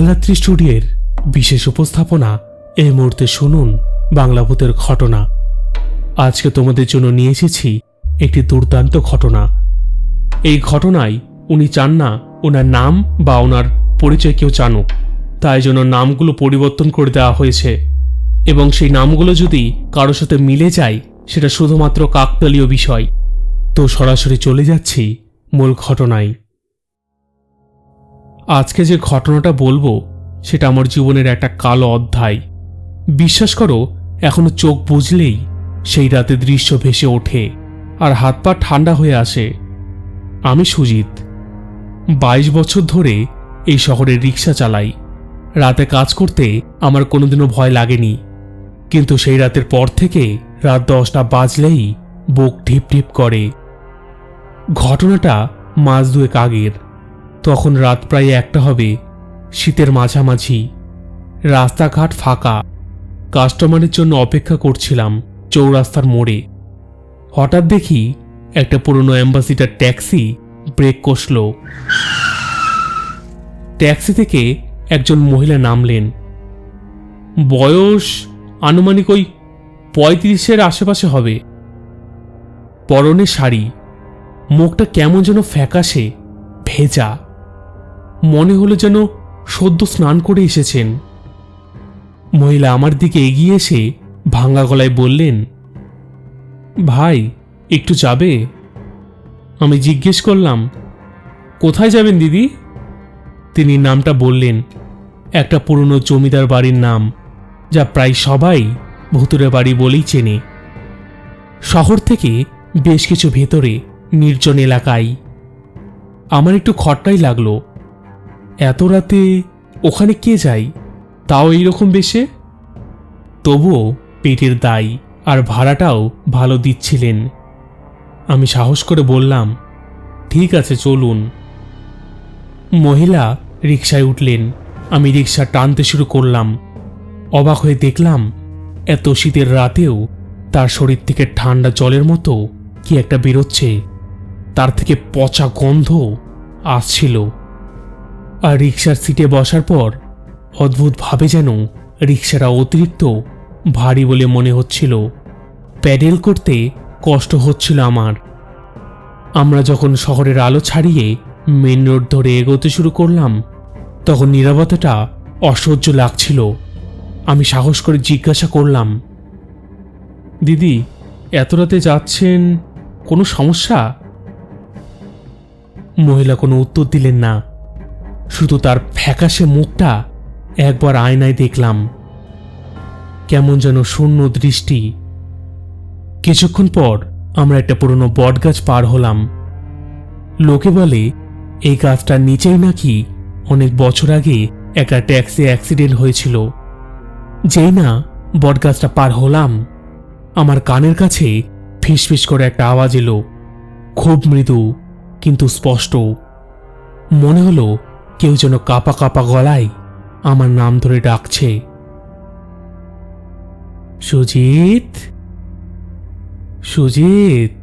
কালরাত্রি স্টুডিওর বিশেষ উপস্থাপনা এই মুহূর্তে শুনুন বাংলা ভূতের ঘটনা। আজকে তোমাদের জন্য নিয়ে এসেছি একটি দুর্দান্ত ঘটনা। এই ঘটনায় উনি চান না ওনার নাম বা ওনার পরিচয় কেউ জানুক, তাই জন্য নামগুলো পরিবর্তন করে দেওয়া হয়েছে। এবং সেই নামগুলো যদি কারোর সাথে মিলে যায়, সেটা শুধুমাত্র কাকতালীয় বিষয়। তো সরাসরি চলে যাচ্ছি মূল ঘটনায়। আজকে যে ঘটনাটা বলব, সেটা আমার জীবনের একটা কালো অধ্যায়। বিশ্বাস করো, এখনও চোখ বুঝলেই সেই রাতে দৃশ্য ভেসে ওঠে আর হাত পা ঠান্ডা হয়ে আসে। আমি সুজিত। বাইশ বছর ধরে এই শহরে রিক্সা চালাই। রাতে কাজ করতে আমার কোনোদিনও ভয় লাগেনি। কিন্তু সেই রাতের পর থেকে রাত দশটা বাজলেই বুক ঢিপ ঢিপ করে। ঘটনাটা মাস দুয়েক আগের। তখন রাত প্রায় একটা হবে। শীতের মাঝামাঝি। রাস্তাঘাট ফাঁকা। কাস্টমারের জন্য অপেক্ষা করছিলাম চৌরাস্তার মোড়ে। হঠাৎ দেখি একটা পুরনো অ্যাম্বাসিডার ট্যাক্সি ব্রেক কষল। ট্যাক্সি থেকে একজন মহিলা নামলেন। বয়স আনুমানিক ওই পঁয়ত্রিশের আশেপাশে হবে। পরনে শাড়ি। মুখটা কেমন যেন ফ্যাকাশে, ভেজা। মনে হলো যেন সদ্য স্নান করে এসেছেন। মহিলা আমার দিকে এগিয়ে এসে ভাঙা গলায় বললেন, ভাই, একটু যাবে? আমি জিজ্ঞেস করলাম, কোথায় যাবেন দিদি? তিনি নামটা বললেন, একটা পুরনো জমিদার বাড়ির নাম, যা প্রায় সবাই ভুতুরে বাড়ি বলেই চেনে। শহর থেকে বেশ কিছু ভেতরে নির্জন এলাকায়। আমার একটু খটকাই লাগল এত রাতে ওখানে কে যায়? তাও এইরকম বেশে? তবুও পেটের দায় আর ভাড়াটাও ভালো দিচ্ছিলেন। আমি সাহস করে বললাম, ঠিক আছে, চলুন। মহিলা রিকশায় উঠলেন। আমি রিকশা টানতে শুরু করলাম। অবাক হয়ে দেখলাম, এত শীতের রাতেও তার শরীর থেকে ঠান্ডা জলের মতো কি একটা বেরোচ্ছে। তার থেকে পচা গন্ধ আসছিল। আর রিক্সার সিটে বসার পর অদ্ভুতভাবে যেন রিক্সাটা অতিরিক্ত ভারী বলে মনে হচ্ছিল। প্যাডেল করতে কষ্ট হচ্ছিল আমার। আমরা যখন শহরের আলো ছাড়িয়ে মেন রোড ধরে এগোতে শুরু করলাম, তখন নিরাপত্তাটা অসহ্য লাগছিল। আমি সাহস করে জিজ্ঞাসা করলাম, দিদি, এত রাতে যাচ্ছেন? কোনো সমস্যা? মহিলা কোনো উত্তর দিলেন না। শুধু তার ফ্যাকাশে মুখটা একবার আয়নায় দেখলাম। কেমন যেন শূন্য দৃষ্টি। কিছুক্ষণ পর আমরা একটা পুরনো বটগাছ পার হলাম। লোকে বলে, এই গাছটার নিচেই নাকি অনেক বছর আগে একটা ট্যাক্সি অ্যাক্সিডেন্ট হয়েছিল। যেই না বটগাছটা পার হলাম, আমার কানের কাছে ফিসফিস করে একটা আওয়াজ এলো। খুব মৃদু, কিন্তু স্পষ্ট। মনে হলো কেউ যেন কাপা কাপা গলায় আমার নাম ধরে ডাকছে। সুজিত? সুজিত?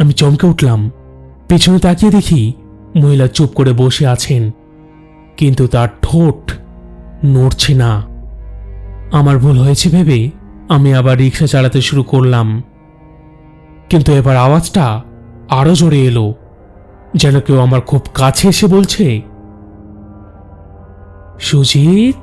আমি চমকে উঠলাম। পেছনে তাকিয়ে দেখি মহিলা চুপ করে বসে আছেন, কিন্তু তার ঠোঁট নড়ছে না। আমার ভুল হয়েছে ভেবে আমি আবার রিক্সা চালাতে শুরু করলাম, কিন্তু এবার আওয়াজটা আরও জোরে এলো। যেন কেউ আমার খুব কাছে এসে বলছে, সুজিত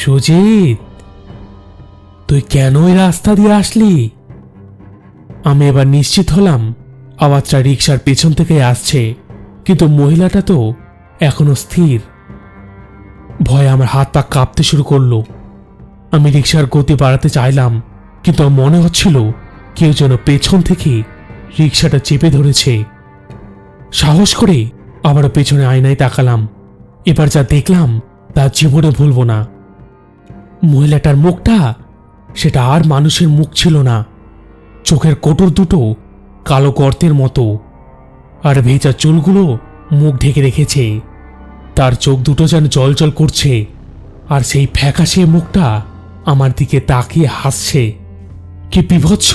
সুজিত, তুই কেন এই রাস্তা দিয়ে আসলি? আমি এবার নিশ্চিত হলাম আওয়াজটা রিক্সার পেছন থেকে আসছে, কিন্তু মহিলাটা তো এখনও স্থির। ভয়ে আমার হাত পা কাঁপতে শুরু করল। আমি রিক্সার গতি বাড়াতে চাইলাম, কিন্তু মনে হচ্ছিল কেউ যেন পেছন থেকে রিক্সাটা চেপে ধরেছে। সাহস করে আবারও পেছনে আয়নায় তাকালাম। এবার যা দেখলাম, তা জীবনে ভুলব না। মহিলাটার মুখটা, সেটা আর মানুষের মুখ ছিল না। চোখের কোটর দুটো কালো গর্তের মতো। আর ভেজা চুলগুলো মুখ ঢেকে রেখেছে। তার চোখ দুটো যেন জল জল করছে, আর সেই ফ্যাকাশে মুখটা আমার দিকে তাকিয়ে হাসছে। কি বিভৎস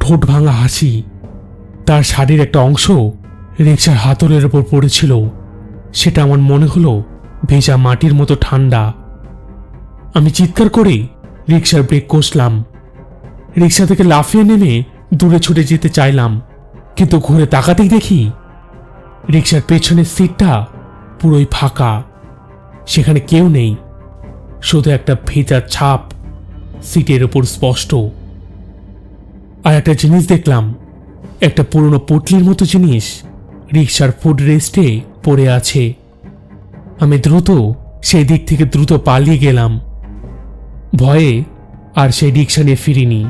ঠোঁট ভাঙা হাসি। তার শাড়ির একটা অংশ রিক্সার হাতলের ওপর পড়েছিল। সেটা আমার মনে হলো ভেজা মাটির মতো ঠান্ডা। আমি চিৎকার করে রিক্সার ব্রেক কষলাম। রিক্সা থেকে লাফিয়ে নেমে দূরে ছুটে যেতে চাইলাম, কিন্তু ঘুরে তাকাতেই দেখি রিক্সার পেছনের সিটটা পুরোই ফাঁকা, সেখানে কেউ নেই। শুধু একটা ভেজা ছাপ সিটের ওপর স্পষ্ট। আর একটা জিনিস দেখলাম, একটা পুরনো পুটলির মতো জিনিস। রিক্সার ফুড রেস্টে পড়ে আছে। আমি দ্রুত সেই দিক থেকে দ্রুত পালিয়ে গেলাম। ভয়ে আর সেই রিক্সা নিয়ে ফিরিনি।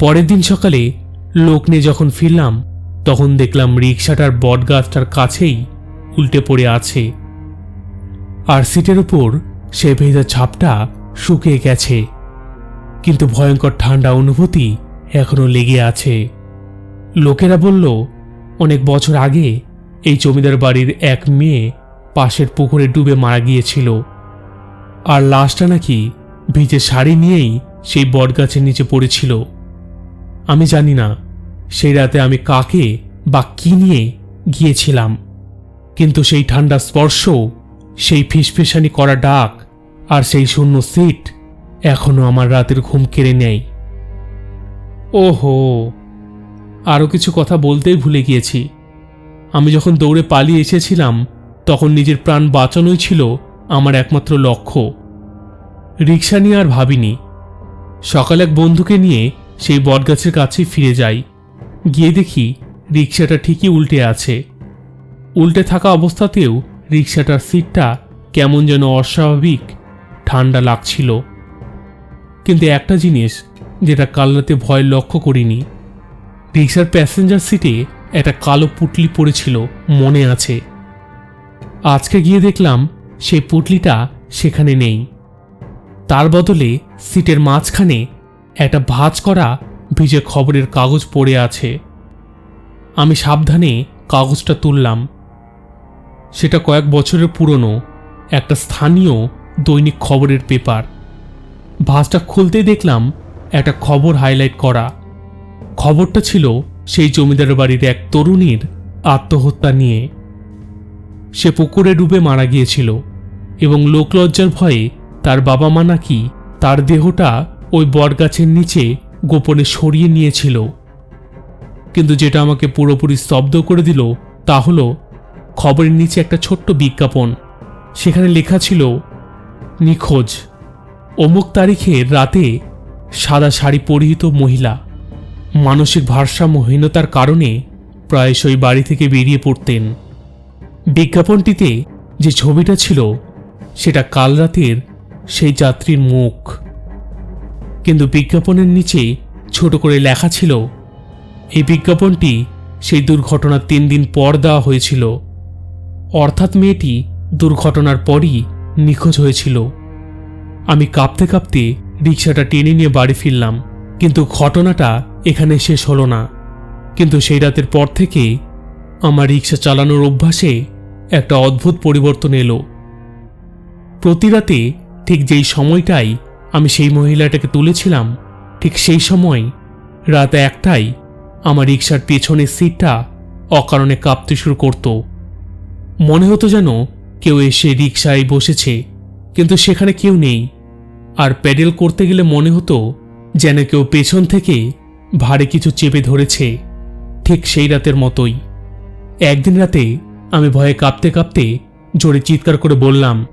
পরের দিন সকালে লোক নিয়ে যখন ফিরলাম, তখন দেখলাম রিক্সাটার বটগাছটার কাছেই উল্টে পড়ে আছে। আর সিটের উপর সে ভেজা ছাপটা শুকিয়ে গেছে। কিন্তু ভয়ঙ্কর ঠান্ডা অনুভূতি এখনও লেগে আছে। লোকেরা বলল অনেক বছর আগে এই জমিদার বাড়ির এক মেয়ে পাশের পুকুরে ডুবে মারা গিয়েছিল। আর লাশটা নাকি ভিজে শাড়ি নিয়েই সেই বটগাছের নিচে পড়েছিল। আমি জানি না সেই রাতে আমি কাকে বা কি নিয়ে গিয়েছিলাম। কিন্তু সেই ঠান্ডা স্পর্শ সেই ফিসফিসানি করা ডাক আর সেই শূন্য সিট এখনও আমার রাতের ঘুম কেড়ে নেয়। ওহো! আরও কিছু কথা বলতেই ভুলে গিয়েছি। আমি যখন দৌড়ে পালিয়ে এসেছিলাম, তখন নিজের প্রাণ বাঁচানোই ছিল আমার একমাত্র লক্ষ্য। রিক্সা নিয়ে আর ভাবিনি। সকাল এক বন্ধুকে নিয়ে সেই বটগাছের কাছে ফিরে যাই। গিয়ে দেখি রিক্সাটা ঠিকই উল্টে আছে। উল্টে থাকা অবস্থাতেও রিক্সাটার সিটটা কেমন যেন অস্বাভাবিক, ঠান্ডা লাগছিল। কিন্তু একটা জিনিস যেটা কাল রাতে ভয় লক্ষ্য করিনি রিক্সার প্যাসেঞ্জার সিটে একটা কালো পুটলি পড়েছিল, মনে আছে। আজকে গিয়ে দেখলাম সেই পুটলিটা সেখানে নেই। তার বদলে সিটের মাঝখানে একটা ভাঁজ করা ভিজে খবরের কাগজ পড়ে আছে। আমি সাবধানে কাগজটা তুললাম। সেটা কয়েক বছরের পুরনো, একটা স্থানীয় দৈনিক খবরের পেপার। ভাঁজটা খুলতেই দেখলাম একটা খবর হাইলাইট করা। খবরটা ছিল সেই জমিদার বাড়ির এক তরুণীর আত্মহত্যা নিয়ে। সে পুকুরে ডুবে মারা গিয়েছিল এবং লোকলজ্জার ভয়ে তার বাবা মা নাকি তার দেহটা ওই বটগাছের নিচে গোপনে সরিয়ে নিয়েছিল। কিন্তু যেটা আমাকে পুরোপুরি স্তব্ধ করে দিল তা হলো খবরের নিচে একটা ছোট্ট বিজ্ঞাপন। সেখানে লেখা ছিল, নিখোঁজ। অমুক তারিখের রাতে সাদা শাড়ি পরিহিত মহিলা। মানসিক ভারসাম্যহীনতার কারণে প্রায়শই বাড়ি থেকে বেরিয়ে পড়তেন। বিজ্ঞাপনটিতে যে ছবিটা ছিল, সেটা কাল রাতের সেই যাত্রীর মুখ। কিন্তু বিজ্ঞাপনের নিচে ছোট করে লেখা ছিল, এই বিজ্ঞাপনটি সেই দুর্ঘটনার তিন দিন পর দেওয়া হয়েছিল। অর্থাৎ মেয়েটি দুর্ঘটনার পরই নিখোঁজ হয়েছিল। আমি কাঁপতে কাঁপতে রিক্সাটা টেনে নিয়ে বাড়ি ফিরলাম, কিন্তু ঘটনাটা এখানে শেষ হলো না। কিন্তু সেই রাতের পর থেকে আমার রিক্সা চালানোর অভ্যাসে একটা অদ্ভুত পরিবর্তন এলো। প্রতি রাতে ঠিক যেই সময়টাই আমি সেই মহিলাটাকে তুলেছিলাম, ঠিক সেই সময় রাত একটাই আমার রিক্সার পেছনের সিটটা অকারণে কাঁপতে শুরু করত। মনে হতো যেন কেউ এসে রিক্সায় বসেছে, কিন্তু সেখানে কেউ নেই। আর প্যাডেল করতে গেলে মনে হতো যেন কেউ পেছন থেকে ভারী কিছু চেপে ধরেছে, ঠিক সেই রাতের মতোই। একদিন রাতে আমি ভয়ে কাঁপতে কাঁপতে জোরে চিৎকার করে বললাম,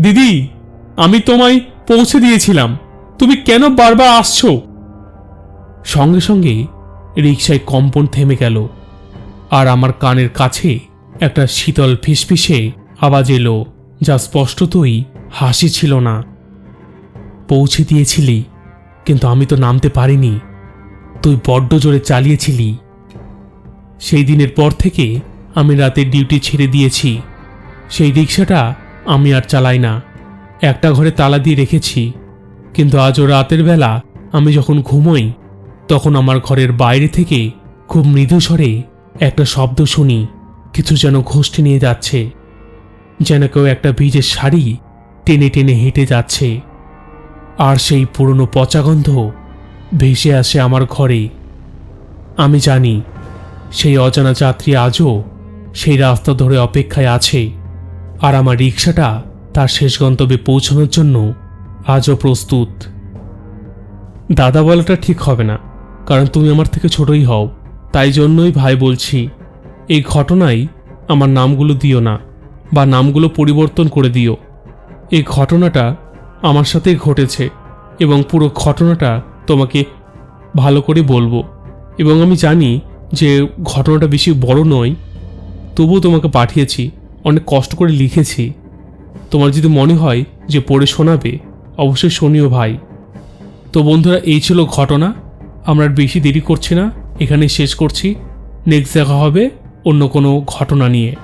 দিদি, আমি তোমায় পৌঁছে দিয়েছিলাম, তুমি কেন বারবার আসছো? সঙ্গে সঙ্গে রিকশায় কম্পন থেমে গেল, আর আমার কানের কাছে একটা শীতল ফিসফিসে আওয়াজ এলো, যা স্পষ্টতই হাসি ছিল না। পৌঁছে দিয়েছিলি, কিন্তু আমি তো নামতে পারিনি। তুই বড্ড জোরে চালিয়েছিলি। সেই দিনের পর থেকে আমি রাতের ডিউটি ছেড়ে দিয়েছি। সেই রিক্সাটা আমি আর চালাই না। একটা ঘরে তালা দিয়ে রেখেছি। কিন্তু আজও রাতের বেলা আমি যখন ঘুমোই, তখন আমার ঘরের বাইরে থেকে খুব মৃদু স্বরে একটা শব্দ শুনি, কিছু যেন ঘষটে নিয়ে যাচ্ছে। যেন কেউ একটা ভিজের শাড়ি টেনে টেনে হেঁটে যাচ্ছে। আর সেই পুরনো পচা গন্ধ ভেসে আসে আমার ঘরে। আমি জানি সেই অজানা যাত্রী আজও সেই রাস্তা ধরে অপেক্ষায় আছে, আর আমার রিক্সাটা তার শেষ গন্তব্যে পৌঁছানোর জন্য আজও প্রস্তুত। দাদা বলাটা ঠিক হবে না, কারণ তুমি আমার থেকে ছোটই হও, তাই জন্যই ভাই বলছি, এই ঘটনায় আমার নামগুলো দিও না, বা নামগুলো পরিবর্তন করে দিও। এই ঘটনাটা আমার সাথেই ঘটেছে, এবং পুরো ঘটনাটা তোমাকে ভালো করে বলব। এবং আমি জানি যে ঘটনাটা বেশি বড় নয়, তবুও তোমাকে পাঠিয়েছি, অনেক কষ্ট করে লিখেছি। তোমার যদি মনে হয় যে পড়ে শোনাবে, অবশ্যই শোনিও ভাই। তো বন্ধুরা, এই ছিল ঘটনা। আমরা আর বেশি দেরি করছি না। এখানে শেষ করছি। নেক্সট দেখা হবে অন্য কোনো ঘটনা নিয়ে।